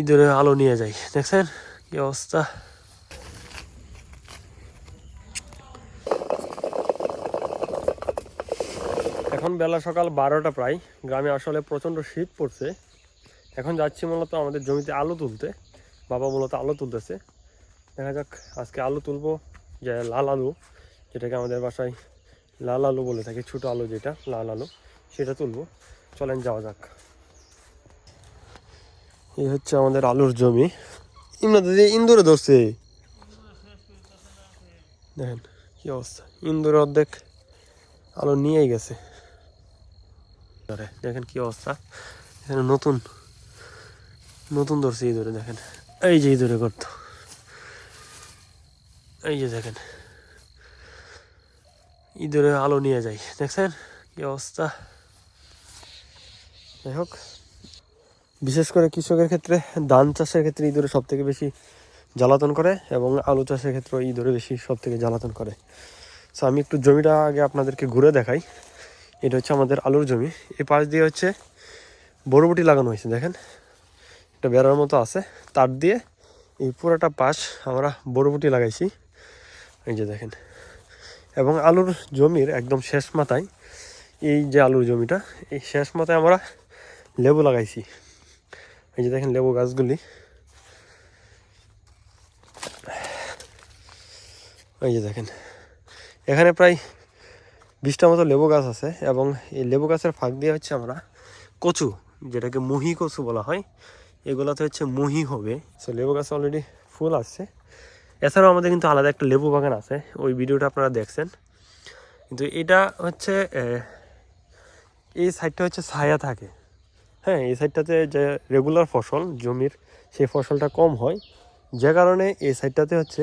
ইঁদুরে আলো নিয়ে যায় দেখছেন? কি অবস্থা? এখন বেলা সকাল বারোটা প্রায়। গ্রামে আসলে প্রচণ্ড শীত পড়ছে। এখন যাচ্ছি মূলত আমাদের জমিতে আলু তুলতে। বাবা মূলত আলু তুলতেছে। দেখা যাক, আজকে আলু তুলবো যে লাল আলু, যেটাকে আমাদের বাসায় লাল আলু বলে থাকে, ছোটো আলু যেটা, লাল আলু, সেটা তুলবো। চলেন যাওয়া যাক। এই হচ্ছে আমাদের আলুর জমি। ইমরা দিদি, ইন্দুরে ধরছে। দেখেন কি অবস্থা। ইন্দুরে অর্ধেক আলু নিয়েই গেছে। ধরে, দেখেন কি অবস্থা। এখানে নতুন নতুন ধরছে ইঁদুরে, দেখেন। এই যে ইঁদুরে করতো এই যে দেখেন। ইঁদুরে আলো নিয়ে যায়। দেখছেন কি অবস্থা? যাই হোক। বিশেষ করে কৃষকের ক্ষেত্রে ধান চাষের ক্ষেত্রে ইঁদুরে সব থেকে বেশি জ্বালাতন করে এবং আলু চাষের ক্ষেত্রে ইঁদুরে বেশি সব থেকে জ্বালাতন করে। সো আমি একটু জমিটা আগে আপনাদেরকে ঘুরে দেখাই। এটা হচ্ছে আমাদের আলুর জমি। এই পাশ দিয়ে হচ্ছে বরবটি লাগানো হয়েছে, দেখেন। একটা বেড়ার মতো আছে। তার দিয়ে এই পুরোটা পাশ আমরা বরবটি লাগাইছি। এই যে দেখেন। এবং আলুর জমির একদম শেষ মাথায় এই যে আলুর জমিটা, এই শেষ মাথায় আমরা লেবু লাগাইছি। এই যে দেখেন লেবু গাছগুলি। এই যে দেখেন, এখানে প্রায় বিশটা মতো লেবু গাছ আছে এবং এই লেবু গাছের ফাঁক দিয়ে হচ্ছে আমরা কচু, যেটাকে মুহি কচু বলা হয়, এগুলোতে হচ্ছে মুহি হবে। সো লেবু গাছে অলরেডি ফুল আসছে। এছাড়াও আমাদের কিন্তু আলাদা একটা লেবু বাগান আছে, ওই ভিডিওটা আপনারা দেখছেন। কিন্তু এটা হচ্ছে এই সাইডটা হচ্ছে ছায়া থাকে। হ্যাঁ এই সাইডটাতে যে রেগুলার ফসল জমির সেই ফসলটা কম হয়, যে কারণে এই সাইডটাতে হচ্ছে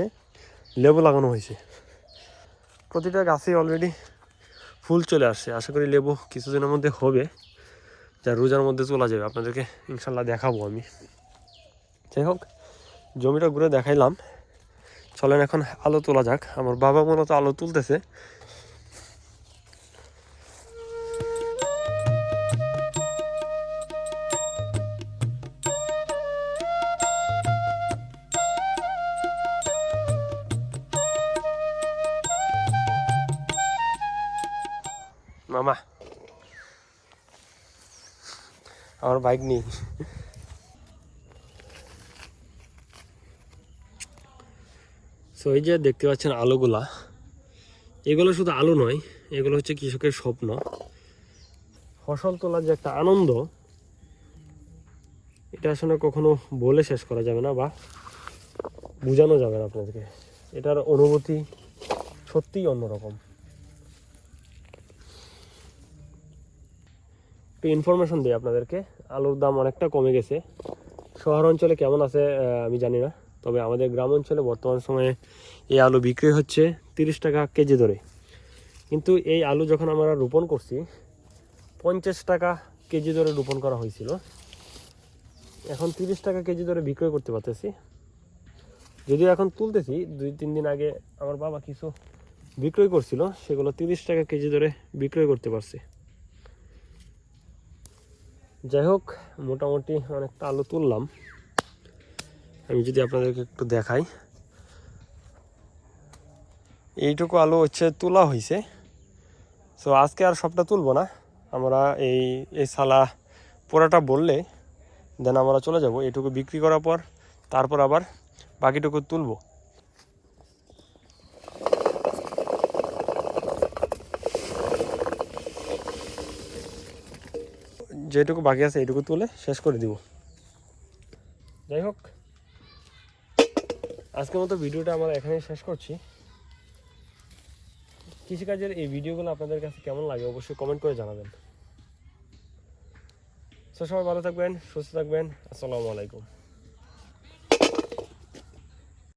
লেবু লাগানো হয়েছে। প্রতিটা গাছে অলরেডি ফুল চলে আসছে। আশা করি লেবু কিছুদিনের মধ্যে হবে, যা রোজার মধ্যে তোলা যাবে। আপনাদেরকে ইনশাল্লাহ দেখাবো আমি। যাই হোক, জমিটা ঘুরে দেখাইলাম। চলেন এখন আলো তোলা যাক। আমার বাবা মূলত আলো তুলতেছে। মামা। আমার বাইক নেই। সো এই যে দেখতে পাচ্ছেন আলোগুলা, এগুলো শুধু আলো নয়, এগুলো হচ্ছে কৃষকের স্বপ্ন। ফসল তোলার যে একটা আনন্দ, এটা আসলে কখনো বলে শেষ করা যাবে না বা বোঝানো যাবে না আপনাদেরকে। এটার অনুভূতি সত্যিই অন্যরকম। একটু ইনফরমেশন দিই আপনাদেরকে। আলুর দাম অনেকটা কমে গেছে। শহর অঞ্চলে কেমন আছে আমি জানি না। তবে আমাদের গ্রাম অঞ্চলে বর্তমান সময়ে এই আলু বিক্রি হচ্ছে তিরিশ টাকা কেজি ধরে। কিন্তু এই আলু যখন আমরা রোপণ করছি, পঞ্চাশ টাকা কেজি ধরে রোপণ করা হয়েছিল। এখন তিরিশ টাকা কেজি ধরে বিক্রয় করতে পারতেছি। যদিও এখন তুলতেছি, দুই তিন দিন আগে আমার বাবা কিছু বিক্রয় করছিল, সেগুলো তিরিশ টাকা কেজি ধরে বিক্রয় করতে পারছি। যাই হোক মোটামুটি অনেকটা আলু তুললাম। আমি যদি আপনাদেরকে একটু দেখাই। এইটুকু আলু হচ্ছে তোলা হয়েছে সো আজকে আর সবটা তুলবো না। আমরা এই এই সালা পোড়াটা বললে দেন আমরা চলে যাব। এইটুকু বিক্রি করার পর, তারপর আবার বাকিটুকু তুলবো। যেটুকু বাকি আছে, এইটুকু তুলে শেষ করে দিব। যাই হোক, আজকের মতো ভিডিওটা আমরা এখানেই শেষ করছি। কৃষিকাজের এই ভিডিওগুলো আপনাদের কাছে কেমন লাগে অবশ্যই কমেন্ট করে জানাবেন। সবাই ভালো থাকবেন, সুস্থ থাকবেন, আসসালামু আলাইকুম।